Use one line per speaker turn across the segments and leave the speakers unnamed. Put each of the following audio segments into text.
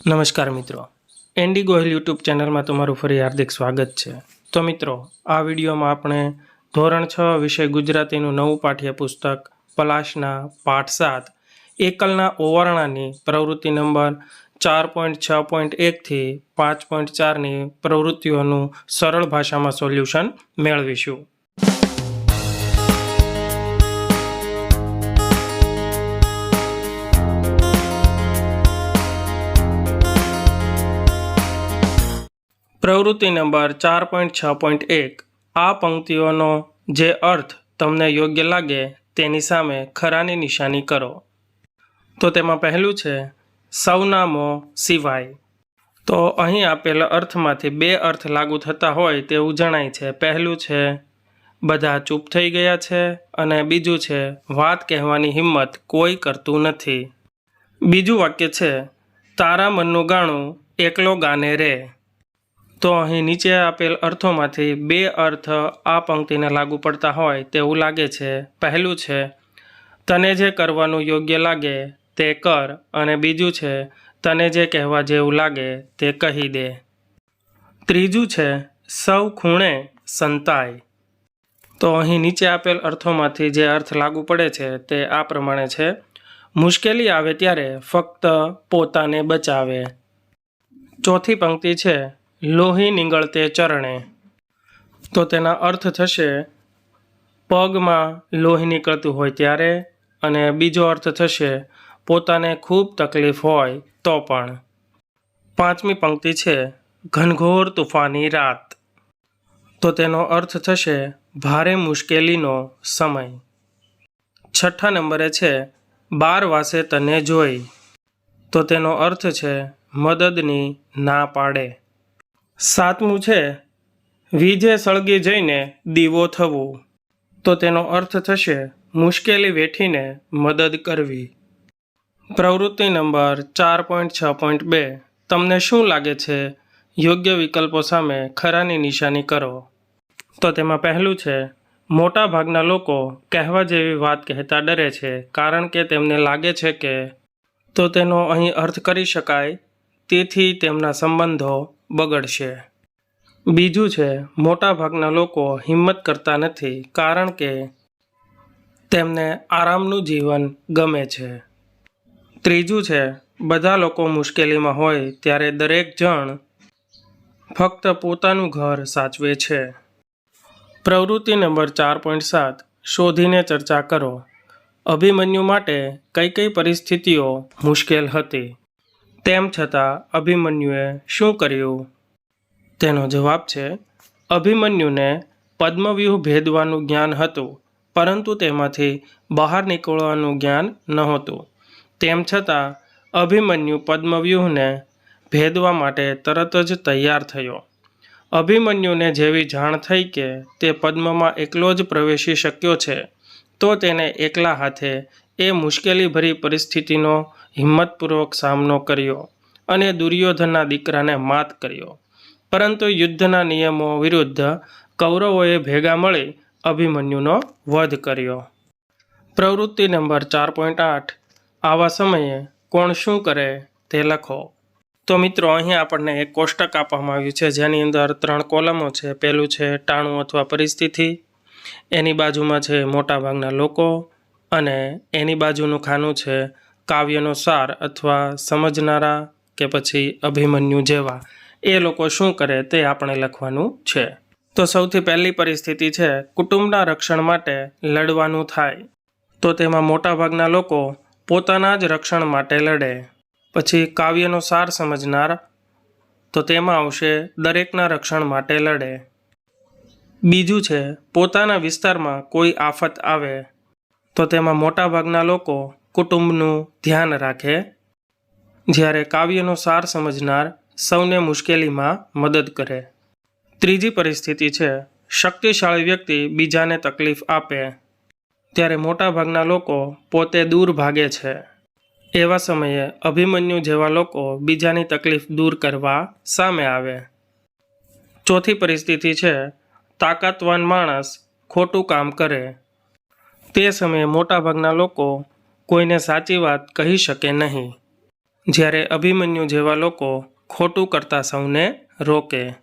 નમસ્કાર મિત્રો. Andy Gohil YouTube ચેનલમાં તમારું ફરી હાર્દિક સ્વાગત છે. તો મિત્રો, આ વિડીયોમાં આપણે ધોરણ છ વિષય ગુજરાતીનું નવું પાઠ્યપુસ્તક પલાશના પાઠ સાત, એકલના ઓવરણાની પ્રવૃત્તિ નંબર ચાર પોઈન્ટ છ પોઈન્ટ એકથી પાંચ પોઈન્ટ ચારની પ્રવૃત્તિઓનું સરળ ભાષામાં સોલ્યુશન મેળવીશું. પ્રવૃત્તિ નંબર ચાર પોઈન્ટ છ પોઈન્ટ એક. આ પંક્તિઓનો જે અર્થ તમને યોગ્ય લાગે તેની સામે ખરાની નિશાની કરો. તો તેમાં પહેલું છે, સૌનામો સિવાય. તો અહીં આપેલા અર્થમાંથી બે અર્થ લાગુ થતા હોય તેવું જણાય છે. પહેલું છે, બધા ચૂપ થઈ ગયા છે અને બીજું છે, વાત કહેવાની હિંમત કોઈ કરતું નથી. બીજું વાક્ય છે, તારા મનનું ગાણું એકલો ગાને રે. તો અહીં નીચે આપેલ અર્થોમાંથી બે અર્થ આ પંક્તિને લાગુ પડતા હોય તેવું લાગે છે. પહેલું છે, તને જે કરવાનું યોગ્ય લાગે તે કર અને બીજું છે, તને જે કહેવા જેવું લાગે તે કહી દે. ત્રીજું છે, સૌ ખૂણે સંતાય. તો અહીં નીચે આપેલ અર્થોમાંથી જે અર્થ લાગુ પડે છે તે આ પ્રમાણે છે, મુશ્કેલી આવે ત્યારે ફક્ત પોતાને બચાવે. ચોથી પંક્તિ છે લોહી નીંગળતે ચરણે. તો તેના અર્થ થશે, પગમાં લોહી નીકળતું હોય ત્યારે, અને બીજો અર્થ થશે, પોતાને ખૂબ તકલીફ હોય તો પણ. પાંચમી પંક્તિ છે, ઘનઘોર તુફાની રાત. તો તેનો અર્થ થશે, ભારે મુશ્કેલીનો સમય. છઠ્ઠા નંબરે છે, બાર વાસે તને જોઈ. તો તેનો અર્થ છે, મદદની ના પાડે. સાતમું છે વીજે સળગી જઈને દીવો થવું. તો તેનો અર્થ થશે, મુશ્કેલી વેઠીને મદદ કરવી. પ્રવૃત્તિ નંબર ચાર પોઈન્ટ છ પોઈન્ટ બે, તમને શું લાગે છે? યોગ્ય વિકલ્પો સામે ખરાની નિશાની કરો. તો તેમાં પહેલું છે મોટા ભાગના લોકો કહેવા જેવી વાત કહેતા ડરે છે, કારણ કે તેમને લાગે છે કે, તો તેનો અહીં અર્થ કરી શકાય, તેથી તેમના સંબંધો બગડશે. બીજું છે, મોટાભાગના લોકો હિંમત કરતા નથી કારણ કે તેમને આરામનું જીવન ગમે છે. ત્રીજું છે, બધા લોકો મુશ્કેલીમાં હોય ત્યારે દરેક જણ ફક્ત પોતાનું ઘર સાચવે છે. પ્રવૃત્તિ નંબર ચાર પોઈન્ટ સાત, શોધીને ચર્ચા કરો. અભિમન્યુ માટે કઈ કઈ પરિસ્થિતિઓ મુશ્કેલ હતી? તેમ છતાં અભિમન્યુએ શું કર્યું? તેનો જવાબ છે, અભિમન્યુને પદ્મવ્યૂહ ભેદવાનું જ્ઞાન હતું, પરંતુ તેમાંથી બહાર નીકળવાનું જ્ઞાન નહોતું. તેમ છતાં, અભિમન્યુ પદ્મવ્યૂહને ભેદવા માટે તરત જ તૈયાર થયો. અભિમન્યુને જેવી જાણ થઈ કે તે પદ્મમાં એકલો જ પ્રવેશી શક્યો છે, તો તેને એકલા હાથે એ મુશ્કેલીભરી પરિસ્થિતિનો હિંમતપૂર્વક સામનો કર્યો અને દુર્યોધનના દીકરાને માત કર્યો. પરંતુ યુદ્ધના નિયમો વિરુદ્ધ કૌરવોએ ભેગા મળી અભિમન્યુનો વધ કર્યો. પ્રવૃત્તિ નંબર ચાર પોઈન્ટ આઠ. આવા સમયે કોણ શું કરે તે લખો. તો મિત્રો અહીં આપણને એક કોષ્ટક આપવામાં આવ્યું છે, જેની અંદર ત્રણ કોલમો છે. પહેલું છે ટાણું અથવા પરિસ્થિતિ, એની બાજુમાં છે મોટાભાગના લોકો અને એની બાજુનું ખાનું છે કાવ્યનો સાર અથવા સમજનારા કે પછી અભિમન્યુ જેવા, એ લોકો શું કરે તે આપણે લખવાનું છે. તો સૌથી પહેલી પરિસ્થિતિ છે, કુટુંબના રક્ષણ માટે લડવાનું થાય. તો તેમાં મોટાભાગના લોકો પોતાના જ રક્ષણ માટે લડે. પછી કાવ્યનો સાર સમજનાર, તો તેમાં આવશે દરેકના રક્ષણ માટે લડે. બીજું છે, પોતાના વિસ્તારમાં કોઈ આફત આવે, તો તેમાં મોટાભાગના લોકો કુટુંબનું ધ્યાન રાખે. જ્યારે કાવ્યનો સાર સમજનાર સૌને મુશ્કેલીમાં મદદ કરે. ત્રીજી પરિસ્થિતિ છે, શક્તિશાળી વ્યક્તિ બીજાને તકલીફ આપે. ત્યારે મોટાભાગના લોકો પોતે દૂર ભાગે છે. એવા સમયે અભિમન્યુ જેવા લોકો બીજાની તકલીફ દૂર કરવા સામે આવે. ચોથી પરિસ્થિતિ છે, તાકાતવાન માણસ ખોટું કામ કરે. તે સમયે મોટાભાગના લોકો કોઈને સાચી વાત કહી શકે નહીં. જ્યારે અભિમન્યુ જેવા લોકો ખોટું કરતા સૌને રોકે.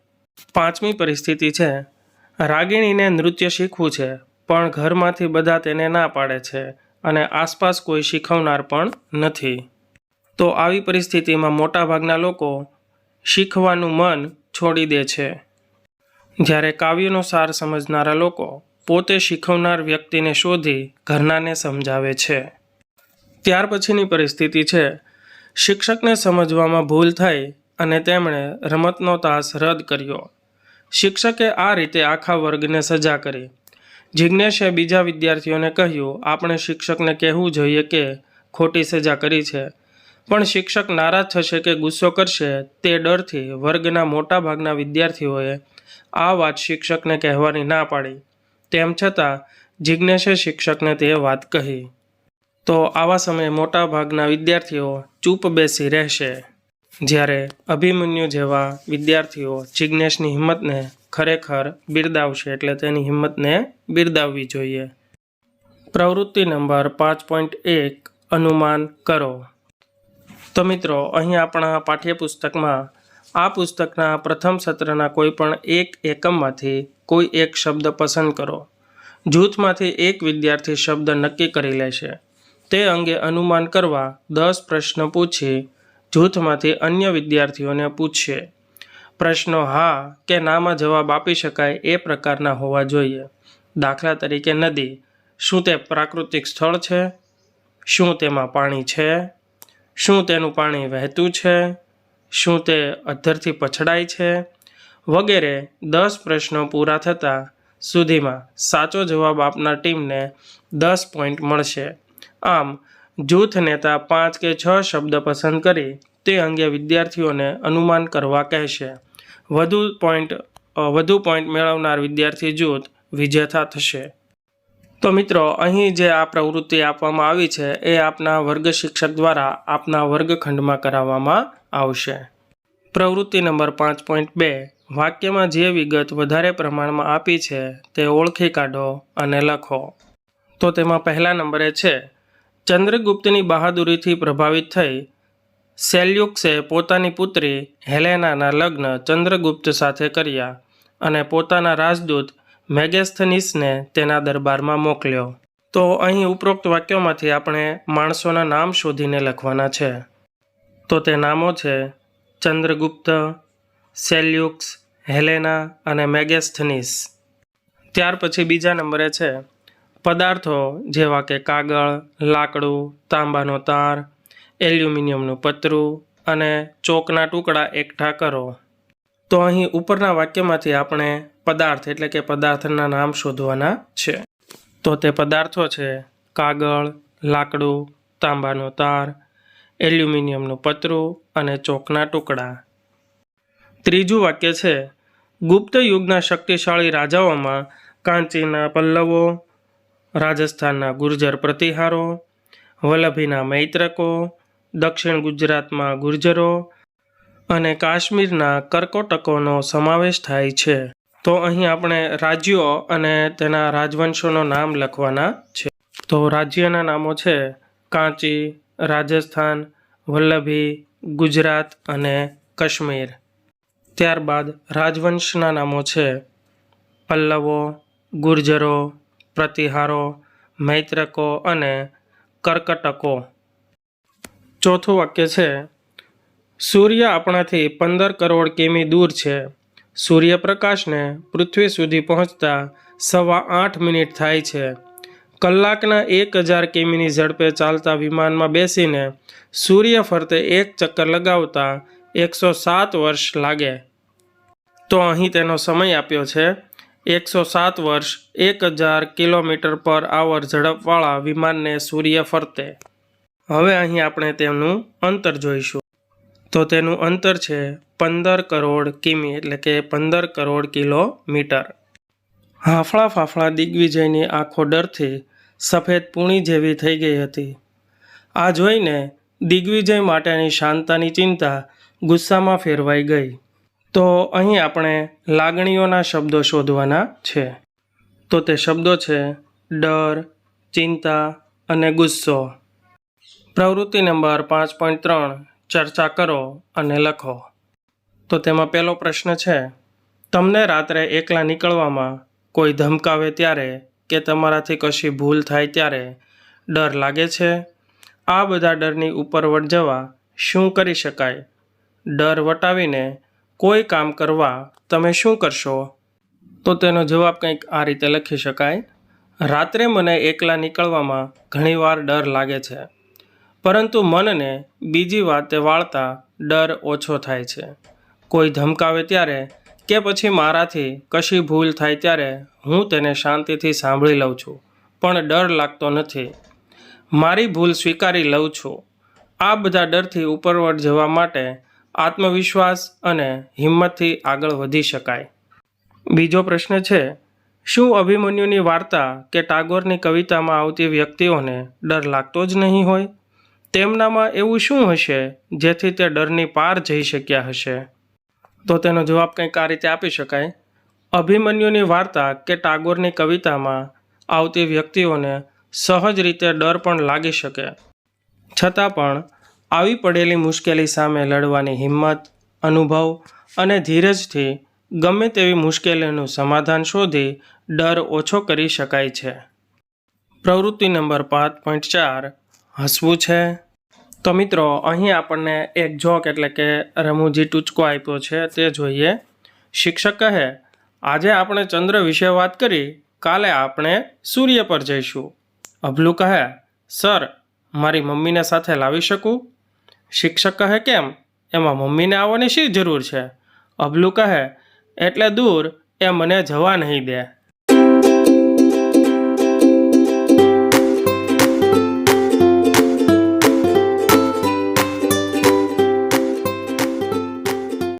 પાંચમી પરિસ્થિતિ છે, રાગિણીને નૃત્ય શીખવું છે, પણ ઘરમાંથી બધા તેને ના પાડે છે અને આસપાસ કોઈ શીખવનાર પણ નથી. તો આવી પરિસ્થિતિમાં મોટાભાગના લોકો શીખવાનું મન છોડી દે છે. જ્યારે કાવ્યનો સાર સમજનારા લોકો પોતે શીખવનાર વ્યક્તિને શોધી ઘરનાને સમજાવે છે. ત્યાર પછીની પરિસ્થિતિ છે. શિક્ષકને સમજવામાં ભૂલ થઈ અને તેમણે રમતનો તાસ રદ કર્યો. શિક્ષકે આ રીતે આખા વર્ગને સજા કરી. જિજ્ઞેશે બીજા વિદ્યાર્થીઓને કહ્યું, આપણે શિક્ષકને કહેવું જોઈએ કે ખોટી સજા કરી છે. પણ શિક્ષક નારાજ થશે કે ગુસ્સો કરશે, તે ડરથી વર્ગના મોટાભાગના વિદ્યાર્થીઓએ આ વાત શિક્ષકને કહેવાની ના પાડી. તેમ છતાં, જિજ્ઞેશે શિક્ષકને તે વાત કહી. તો આવા સમયે મોટાભાગના વિદ્યાર્થીઓ ચૂપ બેસી રહેશે. જ્યારે અભિમન્યુ જેવા વિદ્યાર્થીઓ જિજ્ઞેશની હિંમતને ખરેખર બિરદાવશે એટલે તેની હિંમતને બિરદાવવી જોઈએ. પ્રવૃત્તિ નંબર પાંચ પોઈન્ટ એક અનુમાન કરો. તો મિત્રો, અહીં આપણા પાઠ્યપુસ્તકમાં આ પુસ્તકના પ્રથમ સત્રના કોઈ પણ એક એકમમાંથી કોઈ એક શબ્દ પસંદ કરો. જૂથમાંથી એક વિદ્યાર્થી શબ્દ નક્કી કરી લેશે. તે અંગે અનુમાન કરવા દસ પ્રશ્ન પૂછી, જૂથમાંથી અન્ય વિદ્યાર્થીઓને પૂછશે પ્રશ્નો હા કે નામાં જવાબ આપી શકાય એ પ્રકારના હોવા જોઈએ. દાખલા તરીકે નદી, શું તે પ્રાકૃતિક સ્થળ છે? શું તેમાં પાણી છે? શું તેનું પાણી વહેતું છે? શું તે અધ્ધરથી પછડાય છે? વગેરે દસ પ્રશ્નો પૂરા થતાં સુધીમાં સાચો જવાબ આપનાર ટીમને દસ પોઈન્ટ મળશે. આમ, જૂથ નેતા પાંચ કે છ શબ્દ પસંદ કરી તે અંગે વિદ્યાર્થીઓને અનુમાન કરવા કહેશે. વધુ પોઈન્ટ વધુ પોઈન્ટ મેળવનાર વિદ્યાર્થી જૂથ વિજેતા થશે. તો મિત્રો, અહીં જે આ પ્રવૃત્તિ આપવામાં આવી છે, એ આપના વર્ગ શિક્ષક દ્વારા આપના વર્ગખંડમાં કરાવવામાં આવશે. પ્રવૃત્તિ નંબર પાંચ પોઈન્ટ બે, વાક્યમાં જે વિગત વધારે પ્રમાણમાં આપી છે, તે ઓળખી કાઢો અને લખો. તો તેમાં પહેલા નંબરે છે ચંદ્રગુપ્તની બહાદુરીથી પ્રભાવિત થઈ સેલ્યુક્સે પોતાની પુત્રી હેલેનાના લગ્ન ચંદ્રગુપ્ત સાથે કર્યા અને પોતાના રાજદૂત મેગેસ્થનીસને તેના દરબારમાં મોકલ્યો. તો અહીં ઉપરોક્ત વાક્યોમાંથી આપણે માણસોના નામ શોધીને લખવાના છે. તો તે નામો છે ચંદ્રગુપ્ત, સેલ્યુક્સ, હેલેના અને મેગેસ્થનીસ. ત્યાર પછી બીજા નંબરે છે પદાર્થો જેવા કે કાગળ, લાકડું, તાંબાનો તાર, એલ્યુમિનિયમનું પતરું અને ચોકના ટુકડા એકઠા કરો. તો અહીં ઉપરના વાક્યમાંથી આપણે પદાર્થ એટલે કે પદાર્થના નામ શોધવાના છે. તો તે પદાર્થો છે કાગળ, લાકડું, તાંબાનો તાર, એલ્યુમિનિયમનું પતરું અને ચોકના ટુકડા. ત્રીજું વાક્ય છે, ગુપ્ત યુગના શક્તિશાળી રાજાઓમાં કાંચીના પલ્લવો રાજસ્થાનના ગુર્જર પ્રતિહારો, વલ્લભીના મૈત્રકો, દક્ષિણ ગુજરાતમાં ગુર્જરો અને કાશ્મીરના કર્કોટકોનો સમાવેશ થાય છે. તો અહીં આપણે રાજ્યો અને તેના રાજવંશોનો નામ લખવાના છે. તો રાજ્યના નામો છે કાંચી, રાજસ્થાન, વલ્લભી, ગુજરાત અને કાશ્મીર. ત્યારબાદ રાજવંશના નામો છે પલ્લવો, ગુર્જરો પ્રતિહારો, મૈત્રકો અને કર્કટકો. ચોથું વાક્ય છે, સૂર્ય આપણાથી પંદર કરોડ કિમી દૂર છે. સૂર્યપ્રકાશને પૃથ્વી સુધી પહોંચતા સવા આઠ મિનિટ થાય છે. કલાકના એક હજાર કિમીની ઝડપે ચાલતા વિમાનમાં બેસીને સૂર્ય ફરતે એક ચક્કર લગાવતા એકસો સાત વર્ષ લાગે. તો અહીં તેનો સમય આપ્યો છે એકસો સાત વર્ષ, એક હજાર કિલોમીટર પર આવર ઝડપવાળા વિમાનને સૂર્ય ફરતે. હવે અહીં આપણે તેમનું અંતર જોઈશું. તો તેનું અંતર છે પંદર કરોડ કિમી, એટલે કે પંદર કરોડ કિલોમીટર. હાફળા ફાફળા દિગ્વિજયની આંખો ડરથી સફેદ પૂણી જેવી થઈ ગઈ હતી. આ જોઈને દિગ્વિજય માટેની શાંતાની ચિંતા ગુસ્સામાં ફેરવાઈ ગઈ. તો અહીં આપણે લાગણીઓના શબ્દો શોધવાના છે. તો તે શબ્દો છે, ડર, ચિંતા અને ગુસ્સો. પ્રવૃત્તિ નંબર પાંચ પોઈન્ટ ત્રણ, ચર્ચા કરો અને લખો. તો તેમાં પહેલો પ્રશ્ન છે, તમને રાત્રે એકલા નીકળવામાં કોઈ ધમકાવે ત્યારે કે તમારાથી કશી ભૂલ થાય ત્યારે ડર લાગે છે? આ બધા ડરની ઉપર વટ જવા શું કરી શકાય? ડર વટાવીને કોઈ કામ કરવા તમે શું કરશો? તો તેનો જવાબ કંઈક આ રીતે લખી શકાય. રાત્રે મને એકલા નીકળવામાં ઘણીવાર ડર લાગે છે, પરંતુ મનને બીજી વાતે વાળતા ડર ઓછો થાય છે. કોઈ ધમકાવે ત્યારે કે પછી મારાથી કશી ભૂલ થાય ત્યારે હું તેને શાંતિથી સાંભળી લઉં છું, પણ ડર લાગતો નથી. મારી ભૂલ સ્વીકારી લઉં છું. આ બધા ડરથી ઉપરવટ જવા માટે આત્મવિશ્વાસ અને હિંમતથી આગળ વધી શકાય. બીજો પ્રશ્ન છે, શું અભિમન્યુની વાર્તા કે ટાગોરની કવિતામાં આવતી વ્યક્તિઓને ડર લાગતો જ નહીં હોય? તેમનામાં એવું શું હશે જેથી તે ડરની પાર જઈ શક્યા હશે? તો તેનો જવાબ કંઈક આ રીતે આપી શકાય. અભિમન્યુની વાર્તા કે ટાગોરની કવિતામાં આવતી વ્યક્તિઓને સહજ રીતે ડર પણ લાગી શકે. છતાં પણ આવી પડેલી મુશ્કેલી સામે લડવાની હિંમત, અનુભવ અને ધીરજથી ગમે તેવી મુશ્કેલીનું સમાધાન શોધી ડર ઓછો કરી શકાય છે. પ્રવૃત્તિ નંબર પાંચ પોઈન્ટ ચાર, હસવું છે. તો મિત્રો, અહીં આપણને એક જોક એટલે કે રમૂજી ટૂચકો આપ્યો છે, તે જોઈએ. શિક્ષક કહે, આજે આપણે ચંદ્ર વિશે વાત કરી, કાલે આપણે સૂર્ય પર જઈશું. અભલું કહે, સર, મારી મમ્મીને સાથે લાવી શકું? શિક્ષક કહે કેમ? એમાં મમ્મીને આવવાની શી જરૂર છે? અભલું કહે, એટલે દૂર, એ મને જવા નહીં દે.